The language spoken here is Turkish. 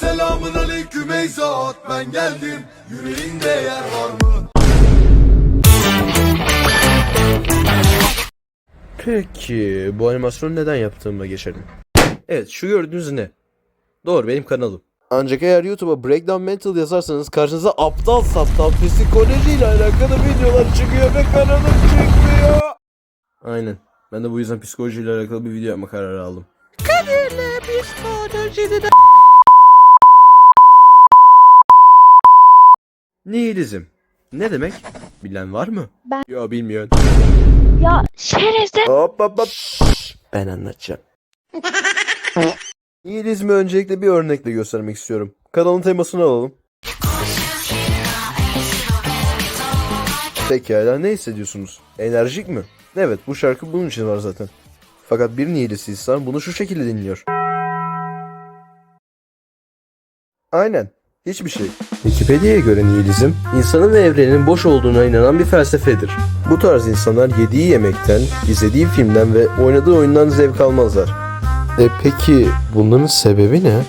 Selamın aleyküm ey zat ben geldim Yüreğinde yer var mı? Peki bu animasyonu neden yaptığıma geçelim. Evet şu gördüğünüz ne? Doğru benim kanalım. Ancak eğer YouTube'a Breakdown Mental yazarsanız karşınıza aptal saptal psikolojiyle alakalı videolar çıkıyor ve kanalım çıkmıyor. Aynen. Ben de bu yüzden psikolojiyle alakalı bir video yapma kararı aldım. Kaderle psikolojide Nihilizm. Ne demek? Bilen var mı? Ben- Ya bilmiyorum. Ya şerefsiz. Hop hop hop. Ben anlatacağım. Nihilizmi öncelikle bir örnekle göstermek istiyorum. Kanalın temasını alalım. Pekala ne hissediyorsunuz? Enerjik mi? Evet bu şarkı bunun için var zaten. Fakat bir nihilist insan bunu şu şekilde dinliyor. Aynen. Hiçbir şey. Wikipedia'ya göre nihilizm, insanın ve evrenin boş olduğuna inanan bir felsefedir. Bu tarz insanlar yediği yemekten, izlediği filmden ve oynadığı oyundan zevk almazlar. E peki bunların sebebi ne?